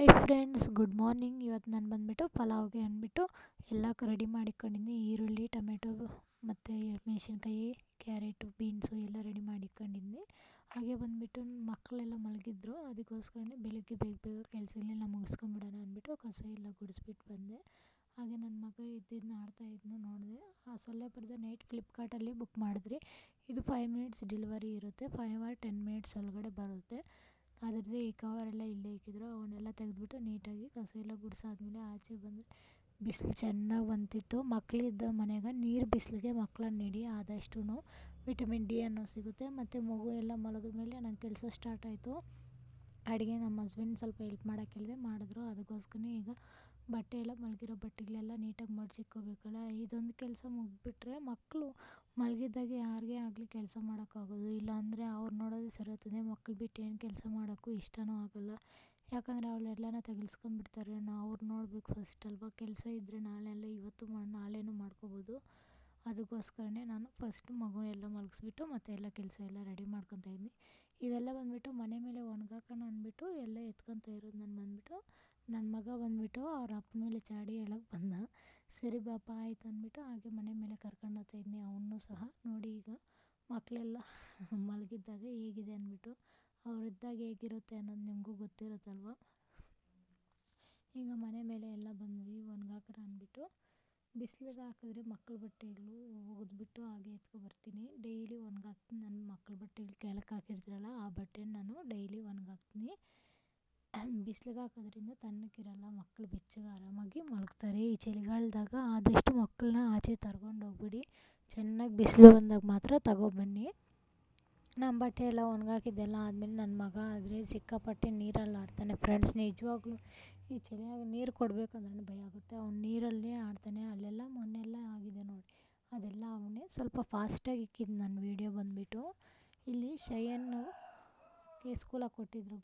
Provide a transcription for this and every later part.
Hi friends good morning ಇವತ್ತು ನಾನು ಬಂದುಬಿಟ್ಟು ಪಲಾವ್ಗೆ ಅಂದ್ಬಿಟ್ಟು ಎಲ್ಲ ರೆಡಿ ಮಾಡಿಕೊಂಡಿದ್ದೀನಿ ಈರುಳ್ಳಿ, ಟೊಮೆಟೊ ಮತ್ತು ಮೆಣಸಿನ್ಕಾಯಿ, ಕ್ಯಾರೆಟು, ಬೀನ್ಸು ಎಲ್ಲ ರೆಡಿ ಮಾಡಿಕೊಂಡಿದ್ದೀನಿ ಹಾಗೆ ಬಂದುಬಿಟ್ಟು ಮಕ್ಕಳೆಲ್ಲ ಮಲಗಿದ್ರು. ಅದಕ್ಕೋಸ್ಕರನೇ ಬೆಳಗ್ಗೆ ಬೇಗ ಬೇಗ ಕೆಲಸಗಳೆಲ್ಲ ಮುಗಿಸ್ಕೊಂಬಿಡೋಣ ಅಂದ್ಬಿಟ್ಟು ಕಸ ಎಲ್ಲ ಗುಡಿಸ್ಬಿಟ್ಟು ಬಂದೆ. ಹಾಗೆ ನನ್ನ ಮಗ ಎದ್ದಿದ್ನ ಆಡ್ತಾಯಿದ್ನು ನೋಡಿದೆ. ಆ ಸೊಲ್ಲೆಪುರದ ನೈಟ್ ಫ್ಲಿಪ್ಕಾರ್ಟಲ್ಲಿ ಬುಕ್ ಮಾಡಿದ್ರಿ. ಇದು ಫೈವ್ ಮಿನಿಟ್ಸ್ ಡೆಲಿವರಿ ಇರುತ್ತೆ. ಫೈವ್ ಆರ್ ಟೆನ್ ಮಿನಿಟ್ಸ್ ಒಳಗಡೆ ಬರುತ್ತೆ. ಅದರದ್ದು ಈ ಕವರೆಲ್ಲ ಇಲ್ಲೇ ಇಕ್ಕಿದ್ರು, ಅವನ್ನೆಲ್ಲ ತೆಗೆದ್ಬಿಟ್ಟು ನೀಟಾಗಿ ಕಸ ಎಲ್ಲ ಗುಡಿಸಾದ್ಮೇಲೆ ಆಚೆ ಬಂದರೆ ಬಿಸಿಲು ಚೆನ್ನಾಗಿ ಬಂತಿತ್ತು. ಮಕ್ಕಳಿದ್ದ ಮನೆಯಾಗ ನೀರು ಬಿಸಿಲಿಗೆ ಮಕ್ಕಳನ್ನ ನೆಡಿ ಆದಷ್ಟು ವಿಟಮಿನ್ ಡಿ ಅನ್ನೋ ಸಿಗುತ್ತೆ. ಮತ್ತು ಮಗು ಎಲ್ಲ ಮಲಗಿದ ಮೇಲೆ ನನ್ನ ಕೆಲಸ ಸ್ಟಾರ್ಟ್ ಆಯಿತು. ಅಡುಗೆ ನಮ್ಮ ಹಸ್ಬೆಂಡ್ ಸ್ವಲ್ಪ ಹೆಲ್ಪ್ ಮಾಡೋಕ್ಕೆ ಹೇಳಿದೆ, ಮಾಡಿದ್ರು. ಅದಕ್ಕೋಸ್ಕರನೇ ಈಗ ಬಟ್ಟೆ ಎಲ್ಲ ಮಲಗಿರೋ ಬಟ್ಟೆಗಳೆಲ್ಲ ನೀಟಾಗಿ ಮಡ್ಚಿಕ್ಕೋಬೇಕಲ್ಲ ಇದೊಂದು ಕೆಲಸ ಮುಗಿದ್ಬಿಟ್ರೆ ಮಕ್ಕಳು ಮಲಗಿದ್ದಾಗೆ ಯಾರಿಗೆ ಆಗಲಿ ಕೆಲಸ ಮಾಡೋಕ್ಕಾಗೋದು. ಇಲ್ಲಾಂದರೆ ಅವ್ರು ನೋಡೋದೇ ಸರಿ ಹೋಗ್ತದೆ ಮಕ್ಳು ಬಿಟ್ಟು ಏನು ಕೆಲಸ ಮಾಡೋಕ್ಕೂ ಇಷ್ಟವೂ ಆಗೋಲ್ಲ. ಯಾಕಂದರೆ ಅವರೆಲ್ಲನ ತೆಗೆಸ್ಕೊಂಬಿಡ್ತಾರೆ ನಾವು ಅವ್ರು ನೋಡಬೇಕು ಫಸ್ಟ್ ಅಲ್ವಾ? ಕೆಲಸ ಇದ್ದರೆ ನಾಳೆ ಅಲ್ಲ ಇವತ್ತು ಮಾಡಿ ನಾಳೆನೂ ಮಾಡ್ಕೋಬೋದು. ಅದಕ್ಕೋಸ್ಕರನೇ ನಾನು ಫಸ್ಟ್ ಮಗು ಎಲ್ಲ ಮಲಗಿಸ್ಬಿಟ್ಟು ಮತ್ತೆ ಎಲ್ಲ ಕೆಲಸ ಎಲ್ಲ ರೆಡಿ ಮಾಡ್ಕೊತಾ ಇದ್ದೀನಿ. ಇವೆಲ್ಲ ಬಂದುಬಿಟ್ಟು ಮನೆ ಮೇಲೆ ಒಣಗಾಕೋಣ ಅಂದ್ಬಿಟ್ಟು ಎಲ್ಲ ಎತ್ಕೊತಾ ಇರೋದು ನಾನು ಬಂದುಬಿಟ್ಟು. ನನ್ನ ಮಗ ಬಂದ್ಬಿಟ್ಟು ಅವ್ರ ಅಪ್ಪನ ಮೇಲೆ ಚಾಡಿ ಹೇಳೋಕ್ಕೆ ಬಂದ. ಸರಿ ಬಾಪ, ಆಯ್ತು ಅಂದ್ಬಿಟ್ಟು ಹಾಗೆ ಮನೆ ಮೇಲೆ ಕರ್ಕೊಂಡು ಹೋಗ್ತಾ ಇದ್ದೀನಿ ಅವನ್ನೂ ಸಹ. ನೋಡಿ ಈಗ ಮಕ್ಕಳೆಲ್ಲ ಮಲಗಿದ್ದಾಗ ಹೇಗಿದೆ ಅಂದ್ಬಿಟ್ಟು ಅವರಿದ್ದಾಗ ಹೇಗಿರುತ್ತೆ ಅನ್ನೋದು ನಿಮಗೂ ಗೊತ್ತಿರುತ್ತಲ್ವ? ಈಗ ಮನೆ ಮೇಲೆ ಎಲ್ಲ ಬಂದ್ವಿ, ಒಣಗಾಕ್ರ ಅಂದ್ಬಿಟ್ಟು. ಬಿಸಿಲಿಗೆ ಹಾಕಿದ್ರೆ ಮಕ್ಕಳ ಬಟ್ಟೆಗಳು ಒಗೆದ್ಬಿಟ್ಟು ಹಾಗೆ ಎತ್ಕೊಬರ್ತೀನಿ ಡೈಲಿ ಒಣಗಾಕ್ತೀನಿ ನನ್ನ ಮಕ್ಕಳ ಬಟ್ಟೆಗಳು ಕೆಳಕ್ಕೆ ಹಾಕಿರ್ತೀರಲ್ಲ, ಆ ಬಟ್ಟೆನ ನಾನು ಡೈಲಿ ಒಣಗಾಕ್ತೀನಿ. ಬಿಸಿಲಿಗೆ ಹಾಕೋದ್ರಿಂದ ತಣ್ಣಗಿರಲ್ಲ ಮಕ್ಕಳು ಬೆಚ್ಚಗೆ ಆರಾಮಾಗಿ ಮಲಗ್ತಾರೆ. ಈ ಚಳಿಗಾಲದಾಗ ಆದಷ್ಟು ಮಕ್ಕಳನ್ನ ಆಚೆ ಕರ್ಕೊಂಡು ಹೋಗ್ಬಿಡಿ. ಚೆನ್ನಾಗಿ ಬಿಸಿಲು ಬಂದಾಗ ಮಾತ್ರ ತಗೊಬನ್ನಿ. ನಮ್ಮ ಬಟ್ಟೆ ಎಲ್ಲ ಆದಮೇಲೆ ನನ್ನ ಮಗ ಆದರೆ ಸಿಕ್ಕಾಪಟ್ಟೆ ನೀರಲ್ಲಿ ಆಡ್ತಾನೆ ಫ್ರೆಂಡ್ಸ್, ನಿಜವಾಗ್ಲೂ ಈ ಚಳಿಯಾಗ ನೀರು ಕೊಡಬೇಕಂದ್ರೆ ಭಯ ಆಗುತ್ತೆ. ಅವ್ನು ನೀರಲ್ಲೇ ಆಡ್ತಾನೆ. ಅಲ್ಲೆಲ್ಲ ಮೊನ್ನೆಲ್ಲ ಆಗಿದೆ ನೋಡಿ. ಅದೆಲ್ಲ ಅವನೇ ಸ್ವಲ್ಪ ಫಾಸ್ಟಾಗಿ ಇಕ್ಕಿದ್ದು ನನ್ನ ವಿಡಿಯೋ ಬಂದುಬಿಟ್ಟು. ಇಲ್ಲಿ ಶಯನ್ನು ಗೆ ಸ್ಕೂಲಾಗ ಕೊಟ್ಟಿದ್ರು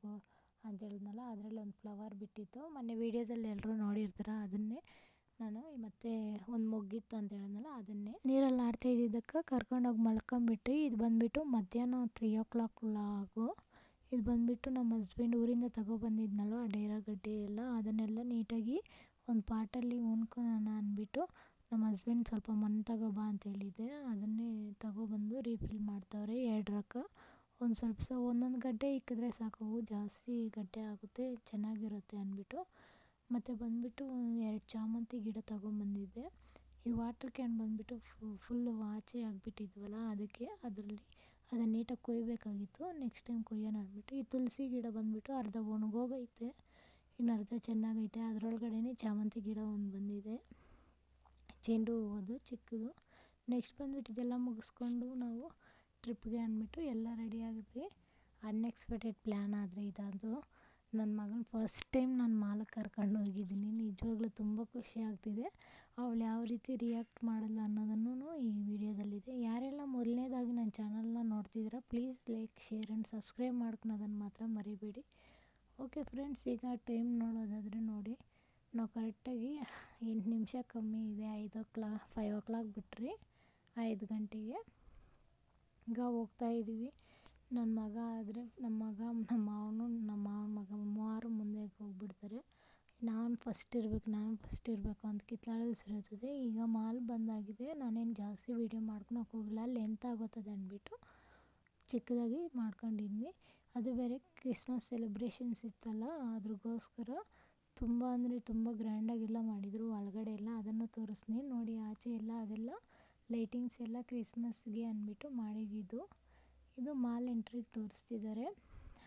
ಅಂತ ಹೇಳಿದ್ನಲ್ಲ, ಅದರಲ್ಲಿ ಒಂದು ಫ್ಲವರ್ ಬಿಟ್ಟಿತ್ತು. ಮೊನ್ನೆ ವೀಡಿಯೋದಲ್ಲಿ ಎಲ್ಲರೂ ನೋಡಿರ್ತಾರೆ, ಅದನ್ನೇ ನಾನು ಮತ್ತೆ ಒಂದು ಮೊಗ್ಗಿತ್ತು ಅಂತ ಹೇಳಿದ್ನಲ್ಲ, ಅದನ್ನೇ. ನೀರಲ್ಲಿ ಆಡ್ತಾ ಇದ್ದಿದ್ದಕ್ಕೆ ಕರ್ಕೊಂಡೋಗಿ ಮಲ್ಕೊಂಬಿಟ್ಟು ಇದು ಬಂದುಬಿಟ್ಟು ಮಧ್ಯಾಹ್ನ ತ್ರೀ ಓ ಕ್ಲಾಕ್ ಲಾಗು. ಇದು ಬಂದುಬಿಟ್ಟು ನಮ್ಮ ಹಸ್ಬೆಂಡ್ ಊರಿಂದ ತಗೊಬಂದಿದ್ನಲ್ವ ಡೇರಾಗಡ್ಡೆ ಎಲ್ಲ, ಅದನ್ನೆಲ್ಲ ನೀಟಾಗಿ ಒಂದು ಪಾಟಲ್ಲಿ ಉಣ್ಕೊಳ್ಳೋಣ ಅಂದ್ಬಿಟ್ಟು ನಮ್ಮ ಹಸ್ಬೆಂಡ್ ಸ್ವಲ್ಪ ಮಣ್ಣು ತಗೊಬಾ ಅಂತ ಹೇಳಿದ್ದೆ. ಅದನ್ನೇ ತಗೋಬಂದು ರೀಫಿಲ್ ಮಾಡ್ತವ್ರೆ ಎರಡು ರಕ ಒಂದು ಸ್ವಲ್ಪ ಸ ಒಂದೊಂದು ಗಡ್ಡೆ ಇಕ್ಕಿದ್ರೆ ಸಾಕು ಹೂವು ಜಾಸ್ತಿ ಗಡ್ಡೆ ಆಗುತ್ತೆ, ಚೆನ್ನಾಗಿರುತ್ತೆ ಅಂದ್ಬಿಟ್ಟು. ಮತ್ತು ಬಂದುಬಿಟ್ಟು ಎರಡು ಚಾಮಂತಿ ಗಿಡ ತಗೊಂಬಂದಿದ್ದೆ. ಈ ವಾಟ್ರ್ ಕ್ಯಾನ್ ಬಂದುಬಿಟ್ಟು ಫುಲ್ಲು ವಾಚೆ ಆಗಿಬಿಟ್ಟಿದ್ವಲ್ಲ, ಅದಕ್ಕೆ ಅದರಲ್ಲಿ ಅದನ್ನು ನೀಟಾಗಿ ಕೊಯ್ಯಬೇಕಾಗಿತ್ತು ನೆಕ್ಸ್ಟ್ ಟೈಮ್ ಕೊಯ್ಯೋಣ ಅಂದ್ಬಿಟ್ಟು, ಈ ತುಳಸಿ ಗಿಡ ಬಂದುಬಿಟ್ಟು ಅರ್ಧ ಒಣಗೋಗೈತೆ, ಇನ್ನು ಅರ್ಧ ಚೆನ್ನಾಗೈತೆ. ಅದರೊಳಗಡೆನೇ ಚಾಮಂತಿ ಗಿಡ ಒಂದು ಬಂದಿದೆ. ಚೆಂಡು ಅದು ಚಿಕ್ಕದು. ನೆಕ್ಸ್ಟ್ ಬಂದುಬಿಟ್ಟು ಇದೆಲ್ಲ ಮುಗಿಸ್ಕೊಂಡು ನಾವು ಟ್ರಿಪ್ಗೆ ಅಂದ್ಬಿಟ್ಟು ಎಲ್ಲ ರೆಡಿ ಆಗಿದ್ವಿ. ಅನ್ಎಕ್ಸ್ಪೆಕ್ಟೆಡ್ ಪ್ಲ್ಯಾನ್ ಆದರೆ ಇದಾದು ನನ್ನ ಮಗನ ಫಸ್ಟ್ ಟೈಮ್ ನಾನು ಮಾಲಕ್ಕೆ ಕರ್ಕೊಂಡು ಹೋಗಿದ್ದೀನಿ. ನಿಜವಾಗ್ಲೂ ತುಂಬ ಖುಷಿ ಆಗ್ತಿದೆ. ಅವಳು ಯಾವ ರೀತಿ ರಿಯಾಕ್ಟ್ ಮಾಡಲ್ಲ ಅನ್ನೋದನ್ನು ಈ ವಿಡಿಯೋದಲ್ಲಿದೆ. ಯಾರೆಲ್ಲ ಮೊದಲನೇದಾಗಿ ನನ್ನ ಚಾನಲ್ನ ನೋಡ್ತಿದ್ದೀರಾ please like share and subscribe ಮಾಡ್ಕೊಳೋದನ್ನು ಮಾತ್ರ ಮರಿಬೇಡಿ. ಓಕೆ ಫ್ರೆಂಡ್ಸ್ ಈಗ ಟೈಮ್ ನೋಡೋದಾದರೆ ನೋಡಿ. ನಾವು ಕರೆಕ್ಟಾಗಿ ಎಂಟು ನಿಮಿಷ ಕಮ್ಮಿ ಇದೆ, ಐದು ಓ ಕ್ಲಾ ಫೈವ್ ಓ ಕ್ಲಾಕ್ ಬಿಟ್ರಿ, ಐದು ಗಂಟೆಗೆ. ಈಗ ಹೋಗ್ತಾ ಇದ್ದೀವಿ ನನ್ನ ಮಗ ಆದರೆ ನಮ್ಮ ಮಗ ನಮ್ಮ ಮಾವನು ನಮ್ಮ ಮಾವನ ಮಗ ಮೂವರು ಮುಂದೆ ಹೋಗ್ಬಿಡ್ತಾರೆ. ನಾನು ಫಸ್ಟ್ ಇರಬೇಕು, ನಾನು ಫಸ್ಟ್ ಇರಬೇಕು ಅಂತ ಕಿತ್ಲಾಡೋದು ಸರಿ ಹೋಗ್ತದೆ ಈಗ ಮಾಲ್ ಬಂದಾಗಿದೆ. ನಾನೇನು ಜಾಸ್ತಿ ವೀಡಿಯೋ ಮಾಡ್ಕೊಳಕ್ಕೆ ಹೋಗಿಲ್ಲ. ಲೆಂತ್ ಆಗುತ್ತೆ ಅಂದ್ಬಿಟ್ಟು ಚಿಕ್ಕದಾಗಿ ಮಾಡ್ಕೊಂಡಿದ್ವಿ ಅದು ಬೇರೆ ಕ್ರಿಸ್ಮಸ್ ಸೆಲೆಬ್ರೇಷನ್ಸ್ ಇತ್ತಲ್ಲ, ಅದ್ರಗೋಸ್ಕರ ತುಂಬ ಅಂದರೆ ತುಂಬ ಗ್ರ್ಯಾಂಡಾಗೆಲ್ಲ ಮಾಡಿದರು. ಒಳಗಡೆ ಎಲ್ಲ ಅದನ್ನು ತೋರಿಸ್ತೀನಿ. ನೋಡಿ, ಆಚೆ ಎಲ್ಲ ಅದೆಲ್ಲ ಲೈಟಿಂಗ್ಸ್ ಎಲ್ಲ ಕ್ರಿಸ್ಮಸ್ಗೆ ಅಂದ್ಬಿಟ್ಟು ಮಾಡಿದ್ದಿದ್ದು ಇದು ಮಾಲ್ ಎಂಟ್ರಿ ತೋರಿಸ್ತಿದ್ದಾರೆ.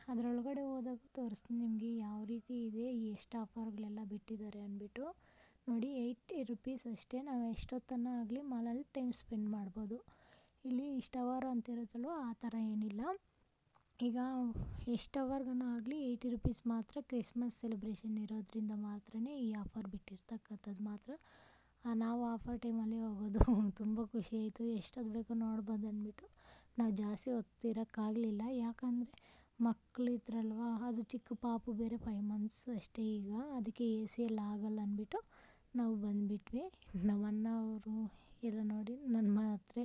ಅದರೊಳಗಡೆ ಹೋದಾಗ ತೋರಿಸ್ತೀನಿ ನಿಮಗೆ ಯಾವ ರೀತಿ ಇದೆ, ಎಷ್ಟು ಆಫರ್ಗಳೆಲ್ಲ ಬಿಟ್ಟಿದ್ದಾರೆ ಅಂದ್ಬಿಟ್ಟು. ನೋಡಿ, ಏಯ್ಟಿ ರುಪೀಸ್ ಅಷ್ಟೇ. ನಾವು ಎಷ್ಟೊತ್ತನ ಆಗಲಿ ಮಾಲಲ್ಲಿ ಟೈಮ್ ಸ್ಪೆಂಡ್ ಮಾಡ್ಬೋದು. ಇಲ್ಲಿ ಇಷ್ಟು ಅವರ್ ಅಂತ ಇರುತ್ತಲ್ವ ಆ ಥರ ಏನಿಲ್ಲ. ಈಗ ಎಷ್ಟು ಅವರ್ಗನ ಆಗಲಿ ಏಯ್ಟಿ ರುಪೀಸ್ ಮಾತ್ರ ಕ್ರಿಸ್ಮಸ್ ಸೆಲೆಬ್ರೇಷನ್ ಇರೋದ್ರಿಂದ ಮಾತ್ರನೇ ಈ ಆಫರ್ ಬಿಟ್ಟಿರ್ತಕ್ಕಂಥದ್ದು ಮಾತ್ರ. ನಾವು ಆಫರ್ ಟೈಮಲ್ಲೇ ಹೋಗೋದು ತುಂಬ ಖುಷಿ ಆಯಿತು. ಎಷ್ಟೊತ್ತು ಬೇಕೋ ನೋಡ್ಬೋದು ಅಂದ್ಬಿಟ್ಟು ನಾವು ಜಾಸ್ತಿ ಹೊತ್ತಿರೋಕ್ಕಾಗಲಿಲ್ಲ ಯಾಕಂದರೆ ಮಕ್ಕಳಿದ್ರಲ್ವ ಅದು ಚಿಕ್ಕ ಪಾಪು ಬೇರೆ ಫೈವ್ ಮಂತ್ಸ್ ಅಷ್ಟೇ ಈಗ. ಅದಕ್ಕೆ ಎ ಸಿ ಎಲ್ಲ ಆಗಲ್ಲ ಅಂದ್ಬಿಟ್ಟು ನಾವು ಬಂದುಬಿಟ್ವಿ. ನಮ್ಮ ಅಣ್ಣ ಅವರು ಎಲ್ಲ ನೋಡಿ ನನ್ನ ಮಾತ್ರ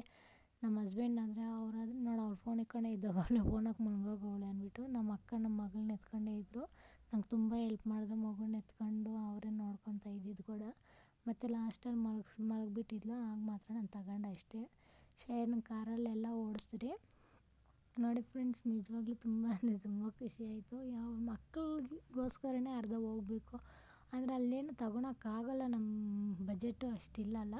ನಮ್ಮ ಹಸ್ಬೆಂಡ್ ಅಂದರೆ ಅವರಾದ್ರೆ ನೋಡಿ ಅವ್ಳು ಫೋನ್ ಇಕ್ಕೊಂಡೆ ಇದ್ದಾಗ ಅವಳೆ ಫೋನ್ ಮುಳುಗೋಗವಳೆ ಅಂದ್ಬಿಟ್ಟು ನಮ್ಮ ಅಕ್ಕ ನಮ್ಮ ಮಗಳನ್ನ ಎತ್ಕೊಂಡೇ ಇದ್ದರು ನಂಗೆ ತುಂಬ ಹೆಲ್ಪ್ ಮಾಡಿದ್ರು. ಮಗುನ ಎತ್ಕೊಂಡು ಅವರೇ ನೋಡ್ಕೊತಾ ಇದ್ದಿದ್ದು ಮತ್ತು ಲಾಸ್ಟಲ್ಲಿ ಮಲಗ್ಸಿ ಮಲಗ್ಬಿಟ್ಟಿದ್ಲು, ಆಗ ಮಾತ್ರ ನಾನು ತಗೊಂಡೆ ಅಷ್ಟೇ. ಶೇರ್ನ ಕಾರಲ್ಲೆಲ್ಲ ಓಡಿಸಿದೆ. ನೋಡಿ ಫ್ರೆಂಡ್ಸ್ ನಿಜವಾಗ್ಲೂ ತುಂಬ ಅಂದರೆ ತುಂಬ ಖುಷಿಯಾಯಿತು ಯಾವ ಮಕ್ಕಳಿಗೋಸ್ಕರನೇ ಅರ್ಧ ಹೋಗ್ಬೇಕು. ಅಂದರೆ ಅಲ್ಲೇನು ತಗೊಳಕ್ಕಾಗಲ್ಲ ನಮ್ಮ ಬಜೆಟು ಅಷ್ಟಿಲ್ಲಲ್ಲ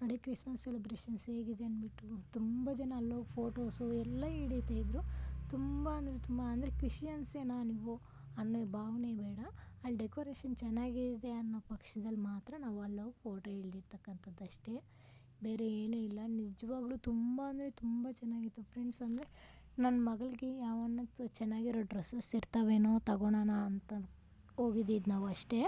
ನೋಡಿ ಕ್ರಿಸ್ಮಸ್ ಸೆಲೆಬ್ರೇಷನ್ಸ್ ಹೇಗಿದೆ ಅಂದ್ಬಿಟ್ಟು. ತುಂಬ ಜನ ಅಲ್ಲೋಗಿ ಫೋಟೋಸು ಎಲ್ಲ ಹಿಡಿತಾಯಿದ್ರು ತುಂಬ ಅಂದರೆ ತುಂಬ ಅಂದರೆ ಕ್ರಿಶ್ಚಿಯನ್ಸೇನಾ ನೀವು ಅನ್ನೋ ಭಾವನೆ ಬೇಡ. ಅಲ್ಲಿ ಡೆಕೋರೇಷನ್ ಚೆನ್ನಾಗಿದೆ ಅನ್ನೋ ಪಕ್ಷದಲ್ಲಿ ಮಾತ್ರ ನಾವು ಅಲ್ಲೋಗಿ ಫೋಟೋ ಹಿಡಿದಿರ್ತಕ್ಕಂಥದ್ದು ಅಷ್ಟೇ. ಬೇರೆ ಏನೂ ಇಲ್ಲ. ನಿಜವಾಗ್ಲೂ ತುಂಬ ಅಂದರೆ ತುಂಬ ಚೆನ್ನಾಗಿತ್ತು ಫ್ರೆಂಡ್ಸ್ ಅಂದರೆ ನನ್ನ ಮಗಳಿಗೆ ಯಾವನ್ನ ಚೆನ್ನಾಗಿರೋ ಡ್ರೆಸ್ಸಸ್ ಇರ್ತಾವೇನೋ ತಗೊಳೋಣ ಅಂತ ಹೋಗಿದ್ದಿದ್ದು ನಾವು ಅಷ್ಟೇ.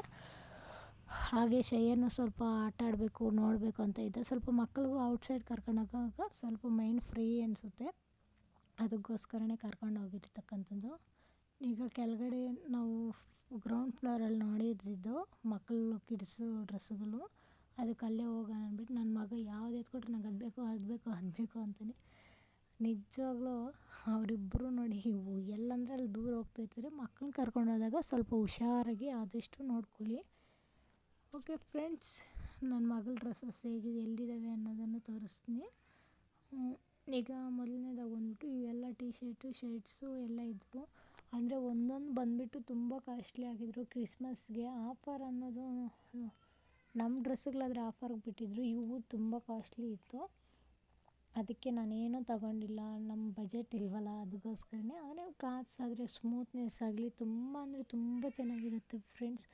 ಹಾಗೆ ಶೈಯನ್ನ ಸ್ವಲ್ಪ ಆಟ ಆಡಬೇಕು, ನೋಡಬೇಕು ಅಂತ ಇದ್ದ. ಸ್ವಲ್ಪ ಮಕ್ಕಳಿಗೂ ಔಟ್ಸೈಡ್ ಕರ್ಕೊಂಡು ಹೋಗುವಾಗ ಸ್ವಲ್ಪ ಮೈಂಡ್ ಫ್ರೀ ಅನಿಸುತ್ತೆ. ಅದಕ್ಕೋಸ್ಕರನೇ ಕರ್ಕೊಂಡು ಹೋಗಿರ್ತಕ್ಕಂಥದ್ದು ಈಗ ಕೆಳಗಡೆ ನಾವು ಗ್ರೌಂಡ್ ಫ್ಲೋರಲ್ಲಿ ನೋಡಿದ್ದಿದ್ದು ಮಕ್ಕಳು ಕಿಡ್ಸು ಡ್ರೆಸ್ಸುಗಳು ಅದಕ್ಕೆ ಅಲ್ಲೇ ಹೋಗೋಣ ಅಂದ್ಬಿಟ್ಟು ನನ್ನ ಮಗ ಯಾವ್ದು ಎತ್ಕೊಟ್ರೆ ನಂಗೆ ಅದು ಬೇಕು ಅದು ಬೇಕು ಅದು ಬೇಕು ಅಂತಾನೆ. ನಿಜವಾಗ್ಲೂ ಅವರಿಬ್ಬರು ನೋಡಿ ಎಲ್ಲಂದರೆ ಅಲ್ಲಿ ದೂರ ಹೋಗ್ತಾಯಿರ್ತಾರೆ ಮಕ್ಳನ್ನ ಕರ್ಕೊಂಡು ಹೋದಾಗ ಸ್ವಲ್ಪ ಹುಷಾರಾಗಿ ಆದಷ್ಟು ನೋಡ್ಕೊಳ್ಳಿ. ಓಕೆ ಫ್ರೆಂಡ್ಸ್ ನನ್ನ ಮಗಳ ಡ್ರೆಸ್ಸಸ್ ಹೇಗಿದೆ ಎಲ್ಲಿದ್ದಾವೆ ಅನ್ನೋದನ್ನು ತೋರಿಸ್ತೀನಿ. ಈಗ ಮೊದಲನೇದಾಗಿ ಬಂದ್ಬಿಟ್ಟು ಇವೆಲ್ಲ ಟೀ ಶರ್ಟು ಶರ್ಟ್ಸು ಎಲ್ಲ ಇದ್ವು. ಅಂದರೆ ಒಂದೊಂದು ಬಂದುಬಿಟ್ಟು ತುಂಬ ಕಾಸ್ಟ್ಲಿ ಆಗಿದ್ರು ಕ್ರಿಸ್ಮಸ್ಗೆ ಆಫರ್ ಅನ್ನೋದು ನಮ್ಮ ಡ್ರೆಸ್ಸುಗಳಾದರೆ ಆಫರ್ಗೆ ಬಿಟ್ಟಿದ್ರು, ಇವು ತುಂಬ ಕಾಸ್ಟ್ಲಿ ಇತ್ತು. ಅದಕ್ಕೆ ನಾನೇನೂ ತಗೊಂಡಿಲ್ಲ ನಮ್ಮ ಬಜೆಟ್ ಇಲ್ವಲ್ಲ ಅದಕ್ಕೋಸ್ಕರನೇ ಆದರೆ ಕ್ಲಾತ್ಸ್ ಆದರೆ ಸ್ಮೂತ್ನೆಸ್ ಆಗಲಿ ತುಂಬ ಅಂದರೆ ತುಂಬ ಚೆನ್ನಾಗಿರುತ್ತೆ ಫ್ರೆಂಡ್ಸ್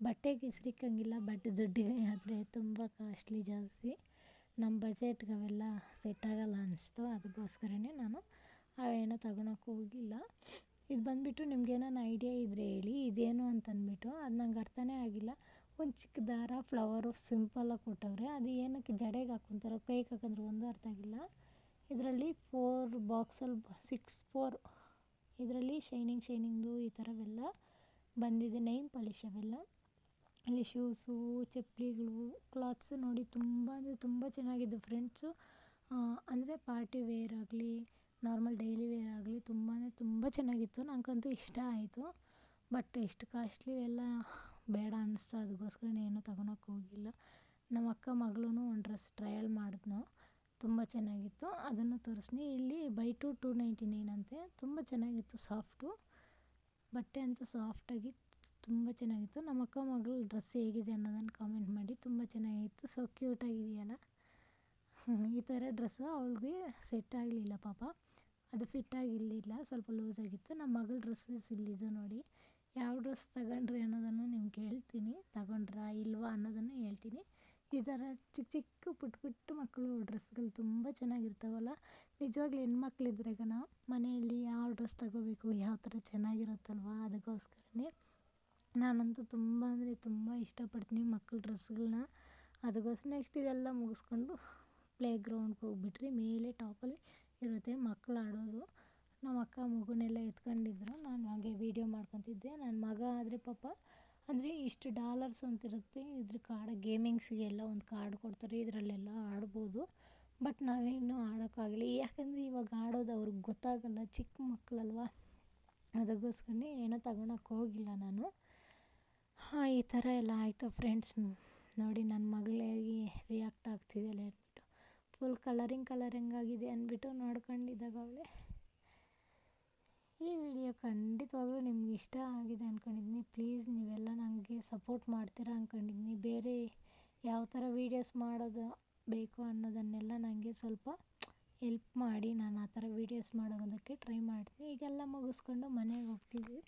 ಬಟ್ಟೆಗೆ ಸಿಕ್ಕಂಗಿಲ್ಲ ಬಟ್ ದುಡ್ಡಿಗೆ ಆದರೆ ತುಂಬ ಕಾಸ್ಟ್ಲಿ ಜಾಸ್ತಿ. ನಮ್ಮ ಬಜೆಟ್ಗೆ ಅವೆಲ್ಲ ಸೆಟ್ ಆಗಲ್ಲ ಅನ್ನಿಸ್ತು ಅದಕ್ಕೋಸ್ಕರನೇ ನಾನು ಅವೇನೂ ತಗೊಳಕ್ಕೆ ಹೋಗಿಲ್ಲ. ಇದು ಬಂದುಬಿಟ್ಟು ನಿಮ್ಗೇನಾನ ಐಡಿಯಾ ಇದ್ದರೆ ಹೇಳಿ, ಇದೇನು ಅಂತ ಅಂದ್ಬಿಟ್ಟು ಅದು ನಂಗೆ ಅರ್ಥನೇ ಆಗಿಲ್ಲ. ಒಂದು ಚಿಕ್ಕ ದಾರ ಫ್ಲವರು ಸಿಂಪಲ್ಲಾಗಿ ಕೊಟ್ಟವ್ರೆ, ಅದು ಏನಕ್ಕೆ ಜಡೆಗೆ ಹಾಕ್ಕೊಂತಾರೆ ಕೈಗೆ ಹಾಕಂದ್ರೆ ಒಂದು ಅರ್ಥ ಆಗಿಲ್ಲ. ಇದರಲ್ಲಿ ಫೋರ್ ಬಾಕ್ಸಲ್ಲಿ ಸಿಕ್ಸ್ ಫೋರ್ ಇದರಲ್ಲಿ ಶೈನಿಂಗ್ ಶೈನಿಂಗ್ದು ಈ ಥರವೆಲ್ಲ ಬಂದಿದೆ ನೈಮ್ ಪಾಲಿಶ್ ಅವೆಲ್ಲ. ಅಲ್ಲಿ ಶೂಸು ಚಪ್ಪಲಿಗಳು ಕ್ಲಾತ್ಸು ನೋಡಿ ತುಂಬ ಅಂದರೆ ತುಂಬ ಚೆನ್ನಾಗಿದೆ ಫ್ರೆಂಡ್ಸು ಅಂದರೆ ಪಾರ್ಟಿ ವೇರ್ ಆಗಲಿ ನಾರ್ಮಲ್ ಡೈಲಿ ವೇರ್ ಆಗಲಿ ತುಂಬಾ ತುಂಬ ಚೆನ್ನಾಗಿತ್ತು. ನನಗಂತೂ ಇಷ್ಟ ಆಯಿತು. ಬಟ್ ಎಷ್ಟು ಕಾಸ್ಟ್ಲಿ ಎಲ್ಲ ಬೇಡ ಅನ್ನಿಸ್ತು ಅದಕ್ಕೋಸ್ಕರ ಏನೂ ತಗೊಳಕ್ಕೆ ಹೋಗಿಲ್ಲ. ನಮ್ಮ ಅಕ್ಕ ಮಗಳೂ ಒಂದು ಡ್ರೆಸ್ ಟ್ರಯಲ್ ಮಾಡಿದ್ನು. ತುಂಬ ಚೆನ್ನಾಗಿತ್ತು. ಅದನ್ನು ತೋರಿಸ್ನಿ. ಇಲ್ಲಿ buy two two ninety nine ಅಂತೆ. ತುಂಬ ಚೆನ್ನಾಗಿತ್ತು ಸಾಫ್ಟು. ಬಟ್ಟೆ ಅಂತೂ ಸಾಫ್ಟಾಗಿ ತುಂಬ ಚೆನ್ನಾಗಿತ್ತು. ನಮ್ಮ ಅಕ್ಕ ಮಗಳು ಡ್ರೆಸ್ ಹೇಗಿದೆ ಅನ್ನೋದನ್ನು ಕಾಮೆಂಟ್ ಮಾಡಿ. ತುಂಬ ಚೆನ್ನಾಗಿತ್ತು. ಸೊ ಕ್ಯೂಟಾಗಿದೆಯಲ್ಲ ಈ ಥರ ಡ್ರೆಸ್ಸು ಅವ್ಳಿಗೆ ಸೆಟ್ ಆಗಲಿಲ್ಲ ಪಾಪ. ಅದು ಫಿಟ್ ಆಗಿರಲಿಲ್ಲ ಸ್ವಲ್ಪ ಲೂಸ್ ಆಗಿತ್ತು. ನಮ್ಮ ಮಗಳ ಡ್ರೆಸ್ಸಸ್ ಇಲ್ಲಿದ್ದು ನೋಡಿ. ಯಾವ ಡ್ರೆಸ್ ತಗೊಂಡ್ರಿ ಅನ್ನೋದನ್ನು ನಿಮ್ಗೆ ಹೇಳ್ತೀನಿ. ತಗೊಂಡ್ರಾ ಇಲ್ವಾ ಅನ್ನೋದನ್ನು ಹೇಳ್ತೀನಿ. ಈ ಥರ ಚಿಕ್ಕ ಚಿಕ್ಕ ಪುಟ್ಟ ಪುಟ್ಟ ಮಕ್ಕಳು ಡ್ರೆಸ್ಗಳು ತುಂಬ ಚೆನ್ನಾಗಿರ್ತಾವಲ್ಲ. ನಿಜವಾಗ್ಲೂ ಹೆಣ್ಮಕ್ಳಿದ್ರೆ ಕಣ, ಮನೆಯಲ್ಲಿ ಯಾವ ಡ್ರೆಸ್ ತಗೋಬೇಕು, ಯಾವ ಥರ ಚೆನ್ನಾಗಿರುತ್ತಲ್ವ ಅದಕ್ಕೋಸ್ಕರನೇ. ನಾನಂತೂ ತುಂಬ ಅಂದರೆ ತುಂಬ ಇಷ್ಟಪಡ್ತೀನಿ ಮಕ್ಕಳ ಡ್ರೆಸ್ಗಳನ್ನ ಅದಕ್ಕೋಸ್ಕರ ನೆಕ್ಸ್ಟ್ ಇದೆಲ್ಲ ಮುಗಿಸ್ಕೊಂಡು ಪ್ಲೇ ಗ್ರೌಂಡ್ಗೆ ಹೋಗ್ಬಿಟ್ರಿ. ಮೇಲೆ ಟಾಪಲ್ಲಿ ಇರುತ್ತೆ ಮಕ್ಕಳು ಆಡೋದು. ನಮ್ಮ ಅಕ್ಕ ಮಗುನೆಲ್ಲ ಎತ್ಕೊಂಡಿದ್ರು. ನಾನು ಹಾಗೆ ವೀಡಿಯೋ ಮಾಡ್ಕೊತಿದ್ದೆ. ನನ್ನ ಮಗ ಆದರೆ ಪಾಪ ಅಂದರೆ ಇಷ್ಟು ಡಾಲರ್ಸ್ ಅಂತಿರುತ್ತೆ ಇದ್ರ ಕಾರ್ಡ್ ಗೇಮಿಂಗ್ಸಿಗೆಲ್ಲ ಒಂದು ಕಾರ್ಡ್ ಕೊಡ್ತಾರೆ. ಇದರಲ್ಲೆಲ್ಲ ಆಡ್ಬೋದು. ಬಟ್ ನಾವೇನು ಆಡೋಕ್ಕಾಗಲಿ ಯಾಕಂದರೆ ಇವಾಗ ಆಡೋದು ಅವ್ರಿಗೆ ಗೊತ್ತಾಗಲ್ಲ. ಚಿಕ್ಕ ಮಕ್ಕಳಲ್ವ ಅದಕ್ಕೋಸ್ಕರನೇ ಏನೂ ತಗೊಳಕ್ಕೆ ಹೋಗಿಲ್ಲ ನಾನು. ಹಾಂ, ಈ ಥರ ಎಲ್ಲ ಆಯಿತು ಫ್ರೆಂಡ್ಸ್ ನೋಡಿ, ನನ್ನ ಮಗಳು ರಿಯಾಕ್ಟ್ ಆಗ್ತಿದ್ದಾಳೆ ಫುಲ್ ಕಲರಿಂಗ್ ಕಲರಿಂಗ್ ಆಗಿದೆ ಅಂದ್ಬಿಟ್ಟು ನೋಡ್ಕೊಂಡಿದ್ದಾಗ ಅವಳೆ. ಈ ವಿಡಿಯೋ ಖಂಡಿತವಾಗ್ಲೂ ನಿಮ್ಗೆ ಇಷ್ಟ ಆಗಿದೆ ಅಂದ್ಕೊಂಡಿದ್ದೀನಿ ಪ್ಲೀಸ್ ನೀವೆಲ್ಲ ನನಗೆ ಸಪೋರ್ಟ್ ಮಾಡ್ತೀರಾ ಅಂದ್ಕೊಂಡಿದ್ದೀನಿ ಬೇರೆ ಯಾವ ಥರ ವೀಡಿಯೋಸ್ ಮಾಡೋದು ಬೇಕು ಅನ್ನೋದನ್ನೆಲ್ಲ ನನಗೆ ಸ್ವಲ್ಪ ಹೆಲ್ಪ್ ಮಾಡಿ ನಾನು ಆ ಥರ ವೀಡಿಯೋಸ್ ಮಾಡೋದಕ್ಕೆ ಟ್ರೈ ಮಾಡ್ತೀನಿ. ಈಗೆಲ್ಲ ಮುಗಿಸ್ಕೊಂಡು ಮನೆಗೆ ಹೋಗ್ತಿದ್ವಿ.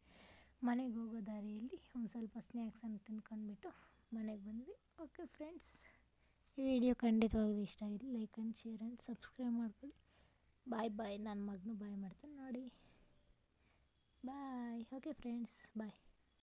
ಮನೆಗೆ ಹೋಗೋ ದಾರಿಯಲ್ಲಿ ಒಂದು ಸ್ವಲ್ಪ ಸ್ನ್ಯಾಕ್ಸನ್ನು ತಿನ್ಕೊಂಡ್ಬಿಟ್ಟು ಮನೆಗೆ ಬಂದ್ವಿ. ಓಕೆ ಫ್ರೆಂಡ್ಸ್ ಈ ವಿಡಿಯೋ ಖಂಡಿತವಾಗ್ಲೂ ಇಷ್ಟ ಆಗಿದೆ like and share and subscribe ಮಾಡ್ಕೊಳ್ಳಿ. ಬಾಯ್ ಬಾಯ್, ನನ್ನ ಮಗನೂ ಬಾಯ್ ಮಾಡ್ತಾನೆ ನೋಡಿ. Bye, okay friends, bye.